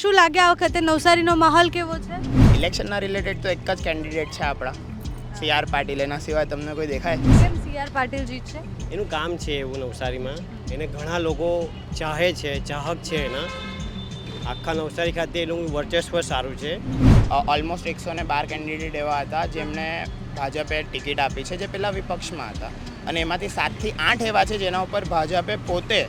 શું લાગે આ વખતે નવસારીનો માહોલ કેવો છે? ઇલેક્શનના રિલેટેડ તો એક જ કેન્ડિડેટ છે આપણા. સી આર પાટીલ એના સિવાય તમને કોઈ દેખાય? કેમ સી આર પાટીલ જીતશે એનું કામ છે એવું નવસારીમાં. એને ઘણા લોકો ચાહે છે ચાહક છે એના. આખા નવસારી ખાતે એનું વર્ચસ્વ સારું છે. ઓલમોસ્ટ એકસો ને બાર કેન્ડિડેટ એવા હતા જેમને ભાજપે ટિકિટ આપી છે જે પહેલાં વિપક્ષમાં હતા. અને એમાંથી સાતથી આઠ એવા છે જેના ઉપર ભાજપે પોતે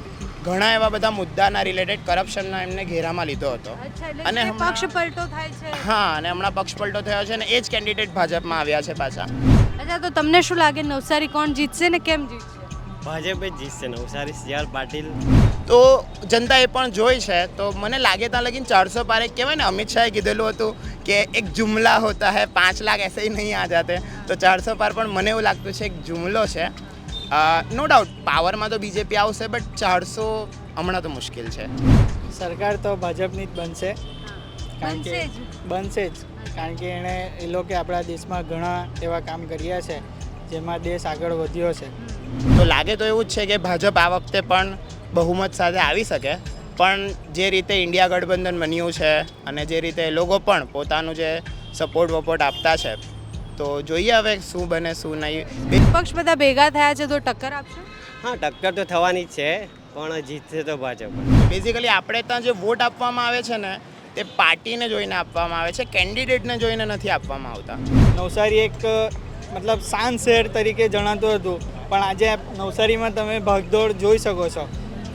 ઘણા એવા બધા મુદ્દાના રિલેટેડ કરપ્શનના એમને ઘેરામાં લીધો હતો. અને હમણાં- પક્ષ પલટો થાય છે. હા અને હમણાં પક્ષ પલટો થયો છે અને એ જ કેન્ડિડેટ ભાજપમાં આવ્યા છે પાછા. અચ્છા તો તમને શું લાગે નવસારી કોણ જીતશે ને કેમ જીતશે? ભાજપ જ જીતશે નવસારી સી પાટીલ. તો જનતા એ પણ જોઈ છે તો મને લાગે ત્યાં લગીને ચારસો પાર એક કહેવાય ને અમિત શાહે કીધેલું હતું કે એક જુમલા હોતા હે પાંચ લાખ એસે નહીં આ જાતે. તો ચારસો પાર પણ મને એવું લાગતું છે એક જુમલો છે. નો ડાઉટ પાવરમાં તો બીજેપી આવશે બટ ચારસો હમણાં તો મુશ્કેલ છે. સરકાર તો ભાજપની જ બનશે. કારણ કે બનશે જ. કારણ કે એણે એ લોકો આપણા દેશમાં ઘણા એવા કામ કર્યા છે જેમાં દેશ આગળ વધ્યો છે. તો લાગે તો એવું જ છે કે ભાજપ આ વખતે પણ બહુમત સાથે આવી શકે પણ જે રીતે ઇન્ડિયા ગઠબંધન બન્યું છે અને જે રીતે એ લોકો પણ પોતાનું જે સપોર્ટ વપોર્ટ આપતા છે તો જોઈએ હવે શું બને શું નહીં. વિપક્ષ બધા ભેગા થયા છે તો ટક્કર આપશે? હા ટક્કર તો થવાની જ છે પણ જીતશે તો ભાજપ. બેઝિકલી આપણે ત્યાં જે વોટ આપવામાં આવે છે ને તે પાર્ટીને જોઈને આપવામાં આવે છે કેન્ડિડેટને જોઈને નથી આપવામાં આવતા. નવસારી એક મતલબ શાંત શહેર તરીકે જણાતું હતું પણ આજે નવસારીમાં તમે ભાગદોડ જોઈ શકો છો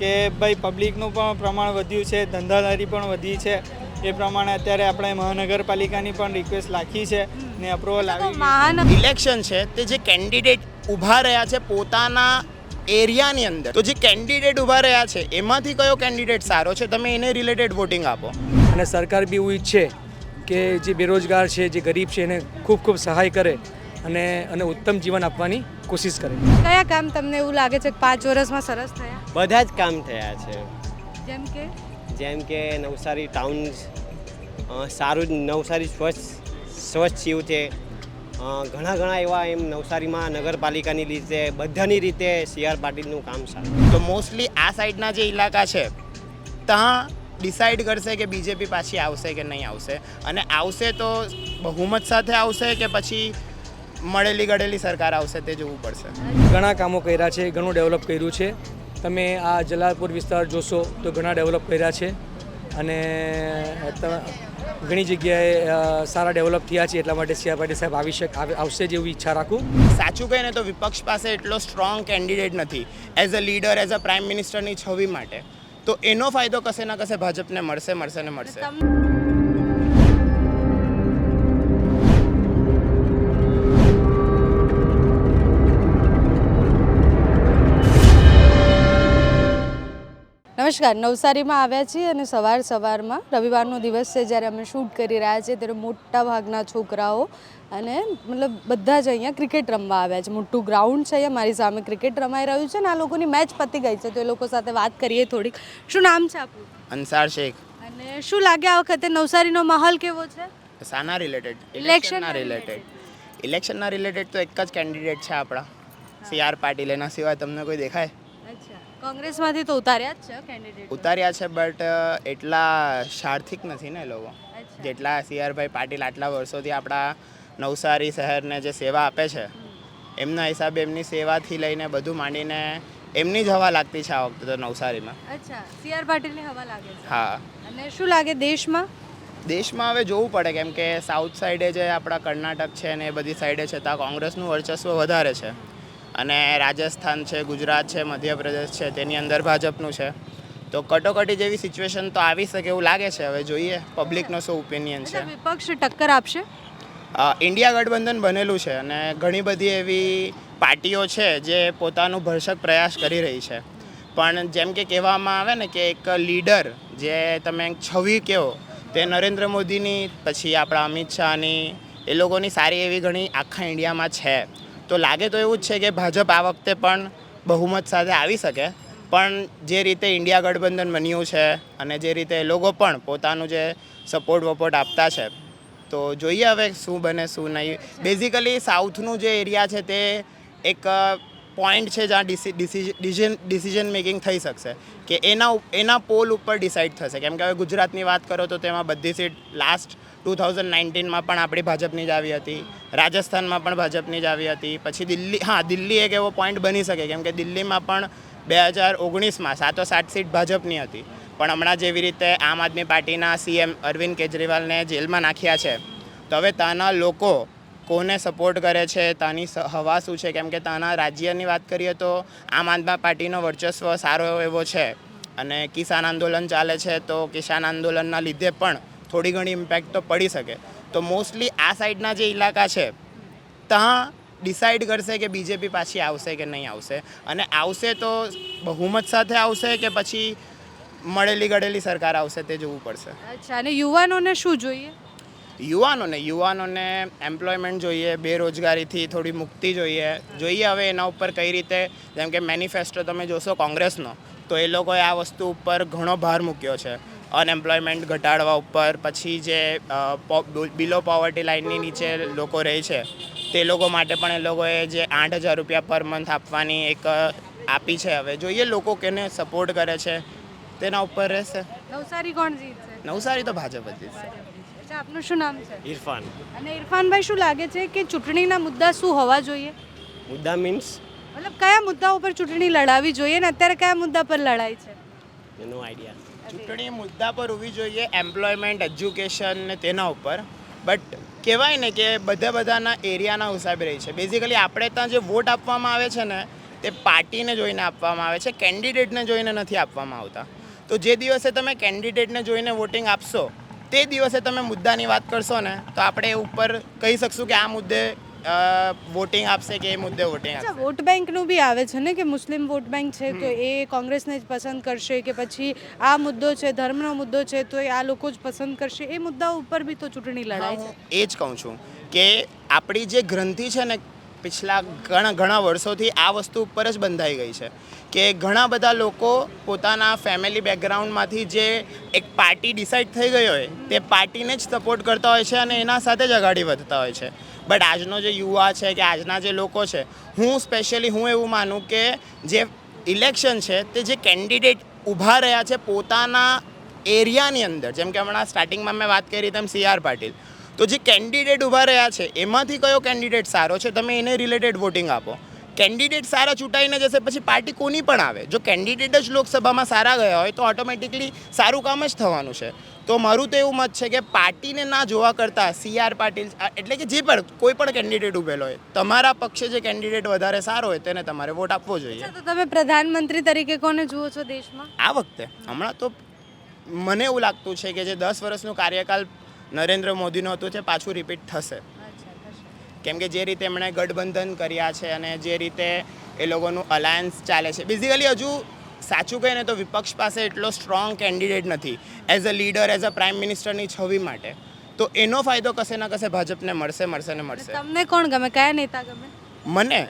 કે ભાઈ પબ્લિકનું પણ પ્રમાણ વધ્યું છે ધંધાદારી પણ વધી છે એ પ્રમાણે અત્યારે આપણે મહાનગરપાલિકાની પણ રિક્વેસ્ટ રાખી છે ને અપ્રુવલ આવી ઇલેક્શન છે. તે જે કેન્ડિડેટ ઊભા રહ્યા છે પોતાના એરિયાની અંદર તો જે કેન્ડિડેટ ઊભા રહ્યા છે એમાંથી કયો કેન્ડિડેટ સારો છે? તમે એને રિલેટેડ વોટિંગ આપો. અને સરકાર બી એવું ઈચ્છે કે જે બેરોજગાર છે જે ગરીબ છે એને ખૂબ ખૂબ સહાય કરે અને અને ઉત્તમ જીવન આપવાની કોશિશ કરે. કયા કામ તમને એવું લાગે છે પાંચ વર્ષમાં સરસ થયા? બધા જ કામ થયા છે. જેમ કે? જેમ કે નવસારી ટાઉન સારું જ નવસારી સ્વચ્છ સ્વચ્છ થયું છે. ઘણા ઘણા એવા એમ નવસારીમાં નગરપાલિકાની રીતે બધાની રીતે સી આર પાટીલનું કામ સારું. તો મોસ્ટલી આ સાઈડના જે ઇલાકા છે ત્યાં ડિસાઈડ કરશે કે બીજેપી પાછી આવશે કે નહીં આવશે. અને આવશે તો બહુમત સાથે આવશે કે પછી મળેલી ગળેલી સરકાર આવશે તે જોવું પડશે? ઘણા કામો કર્યા છે ઘણું ડેવલપ કર્યું છે. તમે આ જલાલપુર વિસ્તાર જોશો તો ઘણા ડેવલપ કર્યા છે અને ઘણી જગ્યાએ સારા ડેવલપ થયા છે એટલા માટે સી આર પાટીલ સાહેબ આવી શક આવશે જેવી ઈચ્છા રાખું. સાચું કહીને તો વિપક્ષ પાસે એટલો સ્ટ્રોંગ કેન્ડિડેટ નથી. As a leader as a prime મિનિસ્ટરની છવી માટે. તો એનો ફાયદો કશે ના કશે ભાજપને મળશે મળશે ને મળશે. નમસ્કાર નવસારીમાં આવ્યા છીએ અને સવાર સવારમાં રવિવારનો દિવસ છે જ્યારે અમે શૂટ કરી રહ્યા છીએ ત્યારે મોટા ભાગના છોકરાઓ અને મતલબ બધા જ અહીંયા ક્રિકેટ રમવા આવ્યા છે. મોટું ગ્રાઉન્ડ છે અહીંયા મારી સામે ક્રિકેટ રમાઈ રહ્યું છે અને આ લોકોની મેચ પતી ગઈ છે તો એ લોકો સાથે વાત કરીએ થોડીક. શું નામ છે આપનું? અંસાર શેખ. અને શું લાગે આ વખતે નવસારીનો માહોલ કેવો છે? શાના રિલેટેડ ઇલેક્શનના રિલેટેડ ઇલેક્શનના રિલેટેડ તો એક જ કેન્ડિડેટ છે આપણા. સી આર પાટીલ એના સિવાય તમને કોઈ દેખાય? કોંગ્રેસમાંથી તો ઉતાર્યા જ છે કેન્ડિડેટ ઉતાર્યા છે બટ એટલા સાર્થિક નથી ને લોકો. જેટલા સીઆરભાઈ પાટીલ આટલા વર્ષોથી આપણા નવસારી શહેરને જે સેવા આપે છે એમના હિસાબે એમની સેવાથી લઈને બધું માંડીને એમની જ હવા લાગતી છે આ વખતે તો નવસારીમાં. અચ્છા સીઆર પાટીલની હવા લાગે છે. હા. અને શું લાગે દેશમાં? દેશમાં હવે જોવું પડે કેમ કે સાઉથ સાઈડે જે આપણા કર્ણાટક છે ને એ બધી સાઈડે છે ત્યાં કોંગ્રેસનું વર્ચસ્વ વધારે છે. અને રાજસ્થાન છે ગુજરાત છે મધ્યપ્રદેશ છે તેની અંદર ભાજપનું છે. તો કટોકટી જેવી સિચ્યુએશન તો આવી શકે એવું લાગે છે. હવે જોઈએ પબ્લિકનો શું ઓપિનિયન છે. વિપક્ષ ટક્કર આપશે? ઇન્ડિયા ગઠબંધન બનેલું છે અને ઘણી બધી એવી પાર્ટીઓ છે જે પોતાનું ભરસક પ્રયાસ કરી રહી છે. પણ જેમ કે કહેવામાં આવે ને કે એક લીડર જે તમે છવી કહો તે નરેન્દ્ર મોદીની પછી આપણા અમિત શાહની એ લોકોની સારી એવી ઘણી આખા ઇન્ડિયામાં છે. તો લાગે તો એવું જ છે કે ભાજપ આ વખતે પણ બહુમત સાથે આવી શકે. પણ જે રીતે ઇન્ડિયા ગઠબંધન બન્યું છે અને જે રીતે એ લોકો પણ પોતાનું જે સપોર્ટ વપોર્ટ આપતા છે, તો જોઈએ હવે શું બને શું નહીં. બેઝિકલી સાઉથનું જે એરિયા છે તે એક પોઈન્ટ છે જ્યાં ડિસિઝન ડિસિઝન મેકિંગ થઈ શકશે. કે એના એના પોલ ઉપર ડિસાઇડ થશે. કેમ કે હવે ગુજરાતની વાત કરો તો તેમાં બધી સીટ લાસ્ટ ટુ થાઉઝન્ડ નાઇન્ટીનમાં પણ આપણી ભાજપની જ આવી હતી. રાજસ્થાનમાં પણ ભાજપની જ આવી હતી. પછી દિલ્હી, હા, દિલ્હી એક એવો પોઈન્ટ બની શકે, કેમ કે દિલ્હીમાં પણ બે હજાર ઓગણીસમાં સાતો સાત સીટ ભાજપની હતી. પણ હમણાં જેવી રીતે આમ આદમી પાર્ટીના સીએમ અરવિંદ કેજરીવાલને જેલમાં નાખ્યા છે, તો હવે ત્યાંના લોકો કોને સપોર્ટ કરે છે ત્યાંની સ- હવા શું છે? કેમ કે ત્યાંના રાજ્યની વાત કરીએ તો આમ આદમી પાર્ટીનો વર્ચસ્વ સારો એવો છે અને કિસાન આંદોલન ચાલે છે, તો કિસાન આંદોલનના લીધે પણ થોડી ઘણી ઇમ્પેક્ટ તો પડી શકે. તો મોસ્ટલી આ સાઈડના જે ઇલાકા છે ત્યાં ડિસાઈડ કરશે કે બીજેપી પાછી આવશે કે નહીં આવશે. અને આવશે તો બહુમત સાથે આવશે કે પછી મળેલી ગળેલી સરકાર આવશે તે જોવું પડશે. અચ્છા અને યુવાનોને શું જોઈએ? યુવાનોને યુવાનોને એમ્પ્લોયમેન્ટ જોઈએ બેરોજગારીથી થોડી મુક્તિ જોઈએ. જોઈએ હવે એના ઉપર કઈ રીતે જેમ કે મેનિફેસ્ટો તમે જોશો કોંગ્રેસનો તો એ લોકોએ આ વસ્તુ ઉપર ઘણો ભાર મૂક્યો છે. અનએમ્પ્લોયમેન્ટ ઘટાડવા ઉપર પછી જે બિલો પોવર્ટી લાઇનની નીચે લોકો રહે છે તે લોકો માટે પણ એ લોકોએ જે આઠ હજાર રૂપિયા પર મંથ આપવાની એક આપી છે હવે. જોઈએ લોકો કેને સપોર્ટ કરે છે તેના ઉપર રહેશે. નવસારી કોણ જીતશે? નવસારી તો ભાજપ જ જીતશે. આપનું શું નામ છે? ઇરફાન. અને ઇરફાનભાઈ શું લાગે છે કે ચૂંટણીના મુદ્દા શું હોવા જોઈએ? મુદ્દા મીન્સ મતલબ કયા મુદ્દા ઉપર ચૂંટણી લડાવી જોઈએ ને અત્યારે કયા મુદ્દા પર લડાઈ છે? નો આઈડિયા ચૂંટણી મુદ્દા પર હોવી જોઈએ એમ્પ્લોયમેન્ટ એજ્યુકેશન ને તેના ઉપર. બટ કહેવાય ને કે બધા બધાના એરિયાના હિસાબે રહી છે. બેઝિકલી આપણે ત્યાં જે વોટ આપવામાં આવે છે ને, તે પાર્ટીને જોઈને આપવામાં આવે છે કેન્ડિડેટને જોઈને નથી આપવામાં આવતા. તો જે દિવસે તમે કેન્ડિડેટને જોઈને વોટિંગ આપશો, તે દિવસે તમે મુદ્દાની વાત કરશો ને, તો આપણે એ ઉપર કહી શકશું કે આ મુદ્દે વોટિંગ આપશે કે એ મુદ્દે વોટિંગ આપશે? વોટ બેંકનું બી આવે છે ને કે મુસ્લિમ વોટ બેંક છે તો એ કોંગ્રેસને જ પસંદ કરશે કે પછી આ મુદ્દો છે ધર્મનો મુદ્દો છે તો એ આ લોકો જ પસંદ કરશે? એ મુદ્દા ઉપર બી તો ચૂંટણી લડાય છે. એ જ કહું છું કે આપણી જે ગ્રંથિ છે ને પિછલા ઘણા ઘણા વર્ષોથી આ વસ્તુ ઉપર જ બંધાઈ ગઈ છે કે ઘણા બધા લોકો પોતાના ફેમિલી બેકગ્રાઉન્ડમાંથી જે એક પાર્ટી ડિસાઇડ થઈ ગઈ હોય તે પાર્ટીને જ સપોર્ટ કરતા હોય છે અને એના સાથે જ આગળ વધતા હોય છે. બટ આજનો જે યુવા છે કે આજના જે લોકો છે, હું સ્પેશિયલી હું એવું માનું કે જે ઇલેક્શન છે, તે જે કેન્ડિડેટ ઊભા રહ્યા છે પોતાના એરિયાની અંદર, જેમ કે હમણાં સ્ટાર્ટિંગમાં મેં વાત કરી તેમ સી આર પાટીલ તો જે કેન્ડિડેટ ઊભા રહ્યા છે, એમાંથી કયો કેન્ડિડેટ સારો છે, તમે એને રિલેટેડ વોટિંગ આપો. કેન્ડિડેટ સારા ચૂંટાઈને જશે પછી પાર્ટી કોની પણ આવે? જો કેન્ડિડેટ જ લોકસભામાં સારા ગયા હોય તો ઓટોમેટિકલી સારું કામ જ થવાનું છે. તો મારું તો એવું મત છે કે પાર્ટીને ના જોવા કરતાં સી આર પાટીલ એટલે કે જે પણ કોઈ પણ કેન્ડિડેટ ઉભેલો હોય તમારા પક્ષે જે કેન્ડિડેટ વધારે સારો હોય તેને તમારે વોટ આપવો જોઈએ. તો તમે પ્રધાનમંત્રી તરીકે કોને જુઓ છો દેશમાં? આ વખતે? હમણાં તો મને એવું લાગતું છે કે જે દસ વર્ષનું કાર્યકાલ નરેન્દ્ર મોદીનું હતું તે પાછું રિપીટ થશે. કેમ કે જે રીતે એમણે ગઠબંધન કર્યા છે અને જે રીતે એ લોકોનું અલાયન્સ ચાલે છે. બેઝિકલી હજુ સાચું કહે ને તો વિપક્ષ પાસે એટલો સ્ટ્રોંગ કેન્ડિડેટ નથી. As a leader as a prime મિનિસ્ટરની છબી માટે. તો એનો ફાયદો કશે ના કશે ભાજપને મળશે મળશે ને મળશે. તમને કોણ ગમે? કયા નેતા ગમે? મને?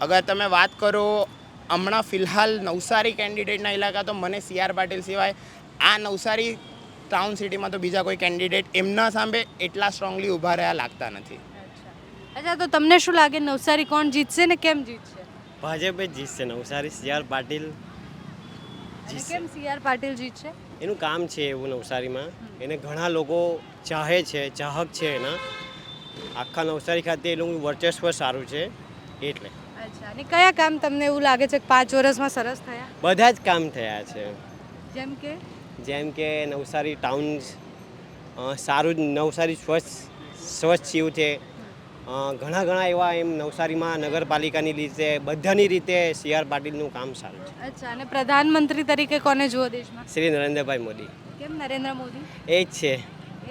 અગર તમે વાત કરો હમણાં ફિલહાલ નવસારી કેન્ડિડેટના ઇલાકા તો મને સી આર પાટીલ સિવાય આ નવસારી ટાઉન સિટીમાં તો બીજા કોઈ કેન્ડિડેટ એમના સામે એટલા સ્ટ્રોંગલી ઊભા રહ્યા લાગતા નથી. અચ્છા તો તમને શું લાગે નવસારી કોણ જીતશે ને કેમ જીતશે? ભાજપ જ જીતશે નવસારી સી આર પાટીલ કેમ સી આર પાટીલ જીતશે? એનું કામ છે એવું નવસારીમાં. એને ઘણા લોકો ચાહે છે ચાહક છે એના. આખા નવસારી ખાતે એનું વર્ચસ્વ સારું છે એટલે. અચ્છા અને કયા કામ તમને એવું લાગે છે કે પાંચ વર્ષમાં સરસ થયા? બધા જ કામ થયા છે. જેમ કે? જેમ કે નવસારી ટાઉન સારું નવસારી સ્વચ્છ સ્વચ્છ એવું છે. ઘણા ઘણા એવા એમ નવસારીમાં નગરપાલિકાની રીતે બધાની રીતે સી આર પાટીલનું કામ સારું છે. અચ્છા અને પ્રધાનમંત્રી તરીકે કોને જુઓ દેશમાં? શ્રી નરેન્દ્રભાઈ મોદી. કેમ નરેન્દ્ર મોદી? એ જ છે.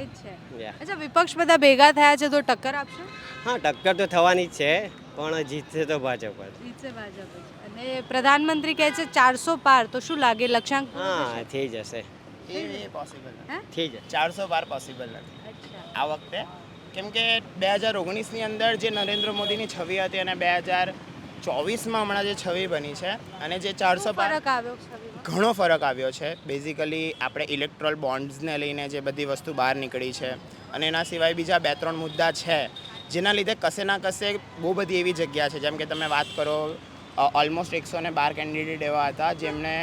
એ જ છે. અચ્છા વિપક્ષ બધા ભેગા થયા છે તો ટક્કર આપશે? હા ટક્કર તો થવાની જ છે પણ જીતશે તો ભાજપ જ. જીતશે ભાજપ જ. અને પ્રધાનમંત્રી કહે છે ચારસો પાર તો શું લાગે? લક્ષ્યાંક હા થઈ જશે. એ પોસિબલ હે? થઈ જશે. ચારસો પાર પોસિબલ નથી. આ વખતે કેમ કે બે હજાર ઓગણીસની અંદર જે નરેન્દ્ર મોદીની છબી હતી અને બે હજાર ચોવીસમાં હમણાં જે છબી બની છે અને જે ચારસો ફરક આવ્યો ઘણો ફરક આવ્યો છે. બેઝિકલી આપણે ઇલેક્ટ્રોલ બોન્ડ્સને લઈને જે બધી વસ્તુ બહાર નીકળી છે અને એના સિવાય બીજા બે ત્રણ મુદ્દા છે જેના લીધે કશે ના કશે બહુ બધી એવી જગ્યા છે. જેમ કે તમે વાત કરો ઓલમોસ્ટ એકસો ને બાર કેન્ડિડેટ એવા હતા જેમને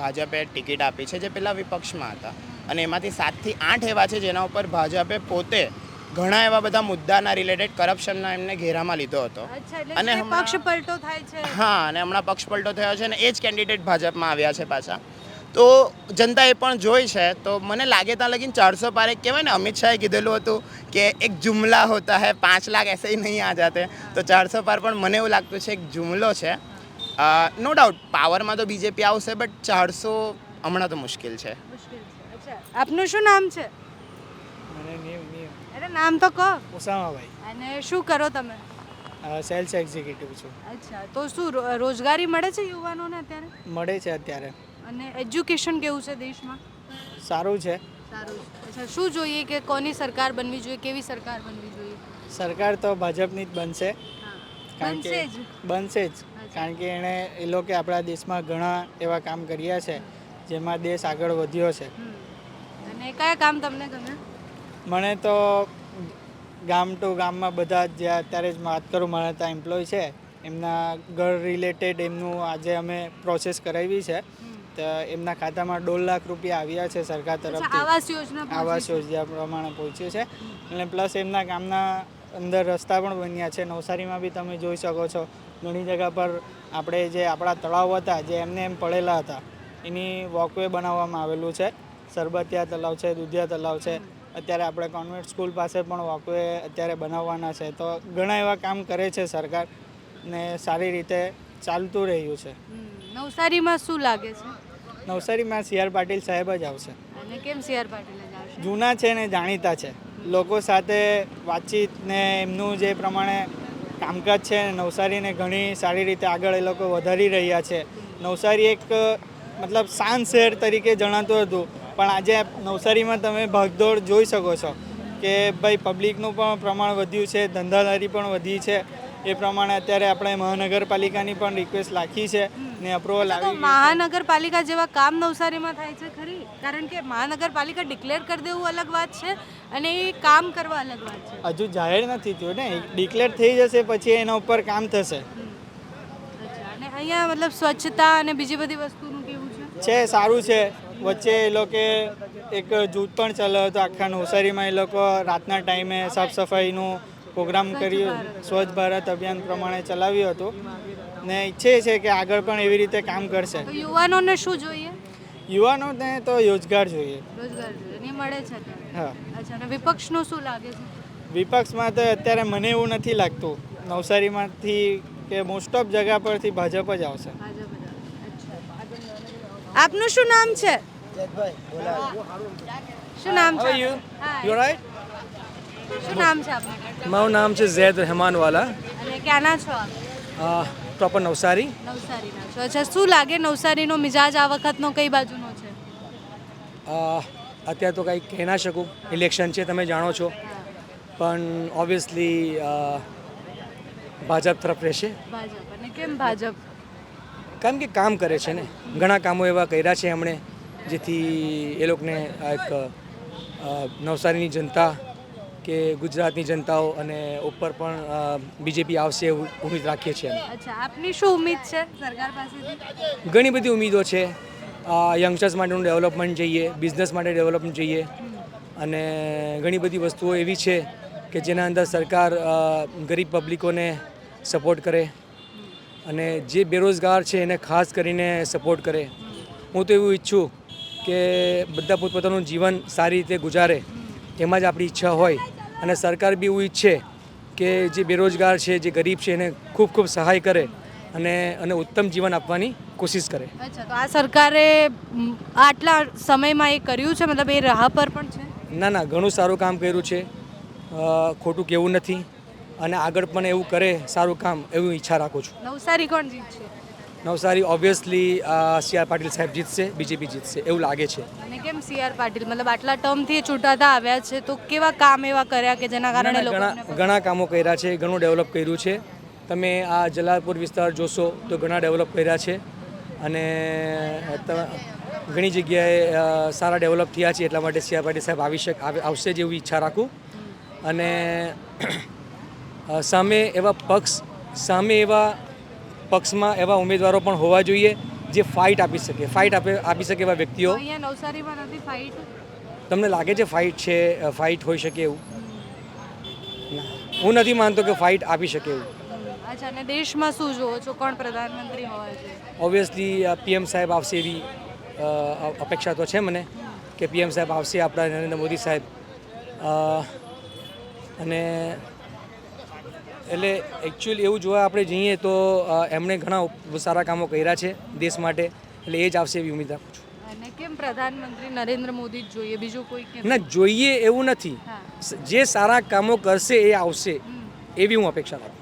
ભાજપે ટિકિટ આપી છે જે પહેલાં વિપક્ષમાં હતા. અને એમાંથી સાતથી આઠ એવા છે જેના ઉપર ભાજપે પોતે ઘણા એવા બધા મુદ્દાના રિલેટેડ કરપ્શનના એમને ઘેરામાં લીધો હતો. અને પક્ષ પલટો થાય છે. હા અને હમણાં પક્ષ પલટો થયો છે અને એ જ કેન્ડિડેટ ભાજપમાં આવ્યા છે પાછા. તો જનતા એ પણ જોઈ છે તો મને લાગે ત્યાં લગીને ચારસો પાર એક કહેવાય ને અમિત શાહે કીધેલું હતું કે એક જુમલા હોતા હે પાંચ લાખ એસે નહીં આ જાતે. તો ચારસો પાર પણ મને એવું લાગતું છે એક જુમલો છે. નો ડાઉટ પાવરમાં તો બીજેપી આવશે બટ ચારસો હમણાં તો મુશ્કેલ છે. મુશ્કેલ છે. અચ્છા આપનું શું નામ છે? મને નામ તો કહો. ઓસામાભાઈ. અને શું કરો તમે? સેલ્સ એક્ઝિક્યુટિવ છું. અચ્છા તો શું રોજગારી મળે છે યુવાનોને અત્યારે? મળે છે અત્યારે. અને એજ્યુકેશન કેવું છે દેશમાં? સારું છે. સારું અચ્છા શું જોઈએ કે કોની સરકાર બનવી જોઈએ કેવી સરકાર બનવી જોઈએ? સરકાર તો ભાજપની જ બનશે. કારણ કે બનશે જ. કારણ કે એણે એ લોકો આપણા દેશમાં ઘણા એવા કામ કર્યા છે જેમાં દેશ આગળ વધ્યો છે. અને કયા કામ તમને ગમે? મને તો ગામ ટુ ગામમાં બધા જે અત્યારે જ વાત કરું મારા ત્યાં એમ્પ્લોય છે. એમના ઘર રિલેટેડ એમનું આજે અમે પ્રોસેસ કરાવી છે. તો એમના ખાતામાં દોઢ લાખ રૂપિયા આવ્યા છે સરકાર તરફથી. આવાસ યોજના આવાસ યોજના પ્રમાણે પહોંચ્યું છે. અને પ્લસ એમના ગામના અંદર રસ્તા પણ બન્યા છે. નવસારીમાં બી તમે જોઈ શકો છો. ઘણી જગ્યા પર આપણે જે આપણા તળાવ હતા જે એમને એમ પડેલા હતા એની વોકવે બનાવવામાં આવેલું છે. સરબતિયા તલાવ છે દુધિયા તલાવ છે. અત્યારે આપણે કોન્વેન્ટ સ્કૂલ પાસે પણ વોકવે અત્યારે બનાવવાના છે. તો ઘણા એવા કામ કરે છે સરકાર ને સારી રીતે ચાલતું રહ્યું છે. નવસારીમાં શું લાગે છે? નવસારીમાં સી આર પાટીલ સાહેબ જ આવશે. અને કેમ સીઆર પાટીલ જ આવશે? જૂના છે ને જાણીતા છે. લોકો સાથે વાતચીત ને એમનું જે પ્રમાણે કામકાજ છે નવસારીને ઘણી સારી રીતે આગળ એ લોકો વધારી રહ્યા છે. નવસારી એક મતલબ શાંત શહેર તરીકે જણાતું હતું. પણ આજે નવસારીમાં તમે ભાગદોડ જોઈ શકો છો કે ભાઈ પબ્લિકનું પણ પ્રમાણ વધ્યું છે ધંધાદારી પણ વધી છે. એ પ્રમાણે અત્યારે આપણે મહાનગરપાલિકાની પણ રિક્વેસ્ટ રાખી છે ને અપ્રુવલ આવી મહાનગરપાલિકા જેવા કામ નવસારીમાં થાય છે ખરી? કારણ કે મહાનગરપાલિકા ડિક્લેર કરી દેવું અલગ વાત છે અને એ કામ કરવા અલગ વાત છે. હજુ જાહેર નથી થયું ને ડિક્લેર થઈ જશે પછી એના ઉપર કામ થશે. અને અહીંયા મતલબ સ્વચ્છતા અને બીજી બધી વસ્તુનું કેવું છે? છે સારું છે. વચ્ચે એ લોકો એક જૂથ પણ ચલાવ્યો હતો આખા નવસારીમાં એ લોકો રાતના ટાઈમે સાફ સફાઈનું પ્રોગ્રામ કર્યું સ્વચ્છ ભારત અભિયાન પ્રમાણે ચલાવ્યું હતું. ને ઈચ્છે છે કે આગળ પણ એવી રીતે કામ કરશે. યુવાનોને શું જોઈએ? યુવાનોને તો રોજગાર જોઈએ. રોજગાર જોઈએ. મળે છે હા. અચ્છા અને વિપક્ષનું શું લાગે છે? વિપક્ષમાં તો અત્યારે મને એવું નથી લાગતું. નવસારીમાંથી કે મોસ્ટ ઓફ જગા પરથી ભાજપ જ આવશે. આપનું શું નામ છે? શું નામ છે? યુ યુ રાઈટ શું નામ છે આપનું? મારું નામ છે ઝૈદ રહેમાનવાલા. અને ક્યાંના છો આપ? પ્રોપર નવસારી. નવસારીના છો. અચ્છા શું લાગે નવસારીનો મિજાજ આ વખતનો? કઈ બાજુનો છે? અત્યારે તો કંઈ કહી ના શકું. ઇલેક્શન છે તમે જાણો છો. પણ ઓબ્વિયસલી ભાજપ તરફ રહેશે. ભાજપ. અને કેમ ભાજપ? કારણ કે કામ કરે છે ને. ઘણા કામો એવા કર્યા છે એમણે. જેથી એ લોકોને આ એક નવસારીની જનતા કે ગુજરાતની જનતાઓ અને ઉપર પણ બીજેપી આવશે એવું ઉમેદ રાખીએ છીએ અચ્છા આપની શું ઉમેદ છે સરકાર પાસેથી? ઘણી બધી ઉમેદો છે. યંગસ્ટર્સ માટેનું ડેવલપમેન્ટ જોઈએ બિઝનેસ માટે ડેવલપમેન્ટ જોઈએ અને ઘણી બધી વસ્તુઓ એવી છે કે જેના અંદર સરકાર ગરીબ પબ્લિકોને સપોર્ટ કરે અને જે બેરોજગાર છે એને ખાસ કરીને સપોર્ટ કરે. હું તો એવું ઈચ્છું કે બધા પોતપોતાનું જીવન સારી રીતે ગુજારે એમાં જ આપણી ઈચ્છા હોય. અને સરકાર બી એવું ઈચ્છે કે જે બેરોજગાર છે જે ગરીબ છે એને ખૂબ ખૂબ સહાય કરે અને અને ઉત્તમ જીવન આપવાની કોશિશ કરે. અચ્છા તો આ સરકારે આટલા સમયમાં એ કર્યું છે? મતલબ એ રાહ પર પણ છે? ના ના ઘણું સારું કામ કર્યું છે. ખોટું કેવું નથી. અને આગળ પણ એવું કરે સારું કામ એવું ઈચ્છા રાખું છું. નવસારી કોણ જીતશે? Navsari obviously C R Patil સાહેબ જીતશે બીજેપી જીતશે એવું લાગે છે. અને કેમ સી આર પાટીલ? મતલબ આટલા ટર્મથી ચૂંટાતા આવ્યા છે તો કેવા કામ એવા કર્યા કે જેના કારણે ઘણા ઘણા કામો કર્યા છે ઘણું ડેવલપ કર્યું છે. તમે આ જલાલપુર વિસ્તાર જોશો તો ઘણા ડેવલપ કર્યા છે. અને ઘણી જગ્યાએ સારા ડેવલપ થયા છે એટલા માટે સી આર પાટીલ સાહેબ આવી શક આવશે જેવી ઈચ્છા રાખું. અને સામે એવા પક્ષ સામે એવા પક્ષમાં એવા ઉમેદવારો પણ હોવા જોઈએ જે ફાઇટ આપી શકે. ફાઇટ આપે આપી શકે એવા વ્યક્તિઓ. તમને લાગે છે ફાઇટ છે ફાઇટ હોઈ શકે એવું? હું નથી માનતો કે ફાઇટ આપી શકે એવું. અચ્છા અને દેશમાં શું જોવો છો? કોણ પ્રધાનમંત્રી હોવા જોઈએ? ઓબ્વિયસલી પીએમ સાહેબ આવશે એવી અપેક્ષા તો છે મને કે પીએમ સાહેબ આવશે આપણા નરેન્દ્ર મોદી સાહેબ. અને એટલે એકચ્યુઅલી એવું જોવા આપણે જઈએ તો એમણે ઘણા સારા કામો કર્યા છે દેશ માટે. એટલે એ જ આવશે એવી ઉમેદ રાખું છું અને કેમ પ્રધાનમંત્રી નરેન્દ્ર મોદી જ જોઈએ? બીજું કોઈ ના જોઈએ એવું નથી. જે સારા કામો કરશે એ આવશે. એવી હું અપેક્ષા રાખું.